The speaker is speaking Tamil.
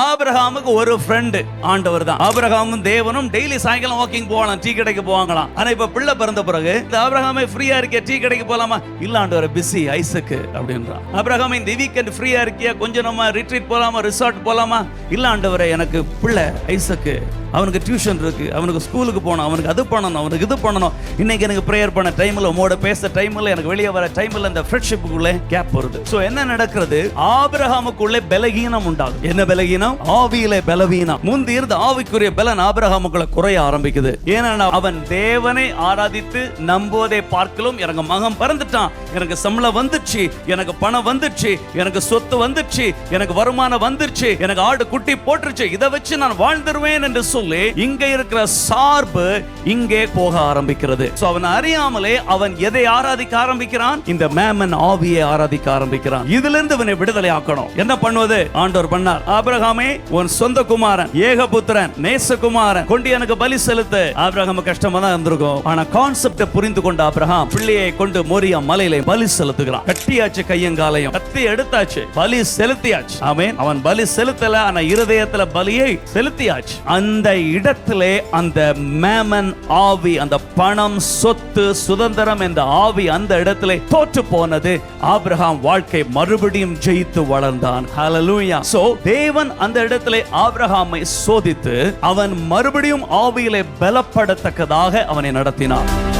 ஆபிரகாமுக்கு ஒரு ஃப்ரெண்டு ஆண்டவர் தான். ஆபிரகாமும் தேவனும் டெய்லி சாயங்காலம் வாக்கிங் போகலாம் டீ கடைக்கு போவாங்களாம். ஆனா இப்ப பிள்ளை பிறந்த பிறகு இந்த ஆபிரகாமே ஃப்ரீயா இருக்கே டீ கடைக்கு போலாமா? இல்ல ஆண்டவர் பிஸி ஐசக்கு அப்படின்றான். ஆபிரகாமே இந்த வீக்கெண்ட் ஃப்ரீயா இருக்கியா? கொஞ்சம் நம்ம ரிட்ரீட் போலாமா? ரிசார்ட் போலாமா? இல்ல ஆண்டவரே எனக்கு பிள்ளை ஐசக்கு அவனுக்கு டியூஷன் இருக்கு அவனுக்கு ஸ்கூலுக்கு போகணும் அவனுக்கு அது பண்ணணும் அவனுக்கு இது பண்ணணும். இன்னைக்கு எனக்கு ப்ரேயர் பண்ண டைமில் உமோட பேச டைமில் எனக்கு வெளியே வர டைமில் இந்த ஃப்ரெண்ட்ஷிப்புக்குள்ளே கேப் வருது. ஸோ என்ன நடக்கிறது? ஆபிரகாமுக்குள்ளே பலகீனம் உண்டாகும் என்ன பலகீனம்? பலவீனம் ஆவியிலே பலவீனம். முந்தி இருந்த ஆவிக்குரிய பலன் ஆபிரகாமுக்குள்ள குறைய ஆரம்பிக்குது. ஏன்னா அவன் தேவனை ஆராதித்து நம்புவதை பார்க்கலும் எனக்கு மகம் பிறந்துட்டான். எனக்கு சம்பளம் வந்துச்சு எனக்கு பணம் வந்துச்சு எனக்கு சொத்து வந்துச்சு எனக்கு வருமானம் வந்துருச்சு எனக்கு ஆடு குட்டி போட்டுருச்சு இதை வச்சு நான் வாழ்ந்துருவேன் என்று சொல்லி இங்க இருக்கிற சார்பு இங்கே போக ஆரம்பிக்கிறது. அவன் அறியாமலே அவன் எதை ஆராதிக்க ஆரம்பிக்கிறான்? இந்த மேமன் ஆவியை ஆராதிக்க ஆரம்பிக்கிறான். இதுல இருந்து இவனை விடுதலை ஆக்கணும். என்ன பண்ணுவது? ஆண்டோர் பண்ணார். ஆபிரகாம் உன் சொந்த குமாரன் ஏகபுத்திரன் நேசகுமாரன் கொண்டு எனக்கு பலி செலுத்து. ஆபிரகாம் கஷ்டமா தான் இருந்திருக்கும். ஆனா கான்செப்ட புரிந்து கொண்ட ஆபிரகாம் பிள்ளையை கொண்டு மோரியா மலையில பலி செலுத்துகிறான். கட்டியாச்சு கையங்காலையும் கத்தி எடுத்தாச்சு பலி செலுத்தியாச்சு. ஆமேன். அவன் பலி செலுத்தல ஆனா இருதயத்துல பலியை செலுத்தியாச்சு. அந்த இடத்திலே அந்த மேமன் ஆவி அந்த பணம் சொத்து சுதந்திரம் என்ற ஆவி அந்த இடத்திலே தோற்று போனது. ஆபிரகாம் வாழ்க்கை மறுபடியும் ஜெயித்து வளர்ந்தான். ஹalleluya சோ தேவன் அந்த இடத்துல ஆபிரகாமை சோதித்து அவன் மறுபடியும் ஆவியிலே பலப்படத்தக்கதாக அவனை நடத்தினான்.